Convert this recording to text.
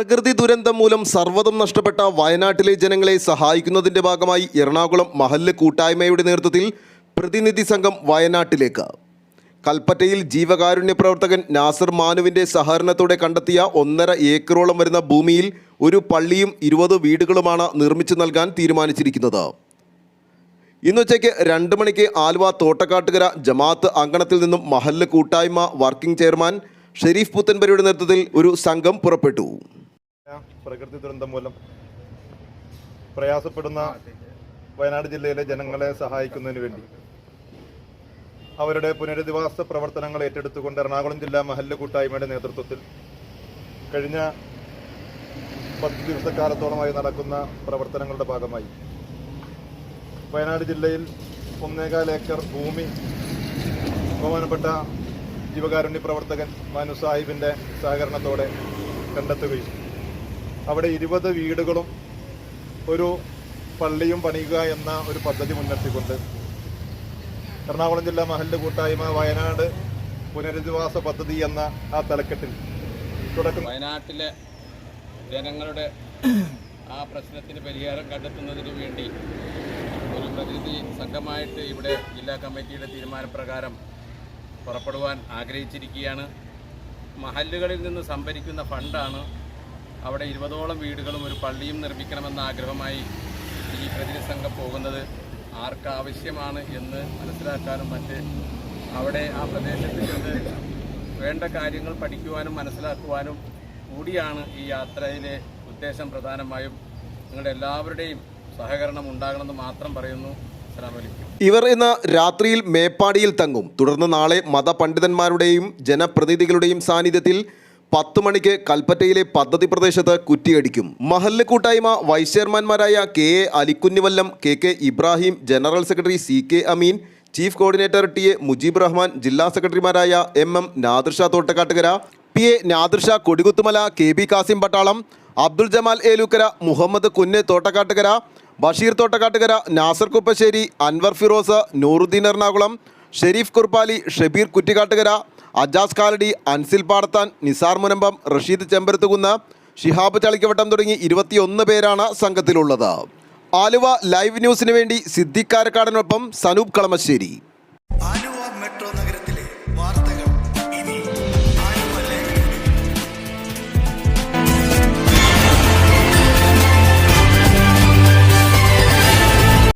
പ്രകൃതി ദുരന്തം മൂലം സർവതും നഷ്ടപ്പെട്ട വയനാട്ടിലെ ജനങ്ങളെ സഹായിക്കുന്നതിന്റെ ഭാഗമായി എറണാകുളം മഹല്ല് കൂട്ടായ്മയുടെ നേതൃത്വത്തിൽ പ്രതിനിധി സംഘം വയനാട്ടിലേക്ക്. കൽപ്പറ്റയിൽ ജീവകാരുണ്യ പ്രവർത്തകൻ നാസർ മാനുവിന്റെ സഹകരണത്തോടെ കണ്ടെത്തിയ ഒന്നര ഏക്കറോളം വരുന്ന ഭൂമിയിൽ ഒരു പള്ളിയും ഇരുപത് വീടുകളുമാണ് നിർമ്മിച്ചു നൽകാൻ തീരുമാനിച്ചിരിക്കുന്നത്. ഇന്നുച്ചയ്ക്ക് രണ്ട് മണിക്ക് ആലുവ തോട്ടക്കാട്ടുകര ജമാഅത്ത് അങ്കണത്തിൽ നിന്നും മഹല്ല് കൂട്ടായ്മ വർക്കിംഗ് ചെയർമാൻ ഷെരീഫ് പുത്തൻപരിയുടെ നേതൃത്വത്തിൽ ഒരു സംഘം പുറപ്പെട്ടു. പ്രകൃതി ദുരന്തം മൂലം പ്രയാസപ്പെടുന്ന വയനാട് ജില്ലയിലെ ജനങ്ങളെ സഹായിക്കുന്നതിന് വേണ്ടി. അവരുടെ പുനരധിവാസ പ്രവർത്തനങ്ങൾ ഏറ്റെടുത്തുകൊണ്ട് എറണാകുളം ജില്ലാ മഹല്ല് കൂട്ടായ്മയുടെ നേതൃത്വത്തിൽ കഴിഞ്ഞ പത്ത് ദിവസക്കാലത്തോളമായി നടക്കുന്ന പ്രവർത്തനങ്ങളുടെ ഭാഗമായി. വയനാട് ജില്ലയിൽ ഒന്നേകാൽ ഏക്കർ ഭൂമി ബഹുമാനപ്പെട്ട ജീവകാരുണ്യ പ്രവർത്തകൻ മനു സാഹിബിന്റെ സഹകരണത്തോടെ കണ്ടെത്തുകയും അവിടെ ഇരുപത് വീടുകളും ഒരു പള്ളിയും പണിയുക എന്ന ഒരു പദ്ധതി മുൻനിർത്തിക്കൊണ്ട് എറണാകുളം ജില്ലാ മഹല്ല് കൂട്ടായ്മ വയനാട് പുനരധിവാസ പദ്ധതി എന്ന ആ തലക്കെട്ടിൽ തുടക്കം. വയനാട്ടിലെ ജനങ്ങളുടെ ആ പ്രശ്നത്തിന് പരിഹാരം കണ്ടെത്തുന്നതിന് വേണ്ടി ഒരു പ്രതിനിധി സംഘമായിട്ട് ഇവിടെ ജില്ലാ കമ്മിറ്റിയുടെ തീരുമാനപ്രകാരം പുറപ്പെടുവാൻ ആഗ്രഹിച്ചിരിക്കുകയാണ്. മഹല്ലുകളിൽ നിന്ന് സംഭരിക്കുന്ന ഫണ്ടാണ് അവിടെ ഇരുപതോളം വീടുകളും ഒരു പള്ളിയും നിർമ്മിക്കണമെന്ന ആഗ്രഹമായി ഈ പ്രതിനിധി സംഘം പോകുന്നത്. ആർക്കാവശ്യമാണ് എന്ന് മനസ്സിലാക്കാനും മറ്റ് അവിടെ ആ പ്രദേശത്ത് നിന്ന് വേണ്ട കാര്യങ്ങൾ പഠിക്കുവാനും മനസ്സിലാക്കുവാനും കൂടിയാണ് ഈ യാത്രയിലെ ഉദ്ദേശം പ്രധാനമായും. നിങ്ങളുടെ എല്ലാവരുടെയും സഹകരണം ഉണ്ടാകണമെന്ന് മാത്രം പറയുന്നു ഇവർ ഇന്ന് രാത്രിയിൽ മേപ്പാടിയിൽ തങ്ങും. തുടർന്ന് നാളെ മതപണ്ഡിതന്മാരുടെയും ജനപ്രതിനിധികളുടെയും സാന്നിധ്യത്തിൽ പത്ത് മണിക്ക് കൽപ്പറ്റയിലെ പദ്ധതി പ്രദേശത്ത് കുറ്റിയടിക്കും. മഹല്ല് കൂട്ടായ്മ vice ചെയർമാൻമാരായ K A Alikunjivallam K K Ibrahim general secretary C K Ameen chief coordinator T A Mujeeb Rahman ജില്ലാ സെക്രട്ടറിമാരായ M M Nadirsha Thottakkattukara P A Nadirsha Kodikuthumala K B Kasim Pattalam Abdul Jamal Elookkara Muhammad കുന്ന് തോട്ടക്കാട്ടുകര ബഷീർ തോട്ടക്കാട്ടുകര നാസർ കുപ്പശ്ശേരി അൻവർ ഫിറോസ് നൂറുദ്ദീൻ എറണാകുളം ഷെരീഫ് കുർപ്പാലി ഷബീർ കുറ്റിക്കാട്ടുകര അജാസ് കാലടി അൻസിൽ പാടത്താൻ നിസാർ മുനമ്പം റഷീദ് ചെമ്പരത്തുകുന്ന് ഷിഹാബ് ചളിക്കവട്ടം തുടങ്ങി ഇരുപത്തിയൊന്ന് പേരാണ് സംഘത്തിലുള്ളത്. Aluva live ന്യൂസിന് വേണ്ടി സിദ്ദിഖ് കാരക്കാടനൊപ്പം സനൂപ് കളമശ്ശേരി.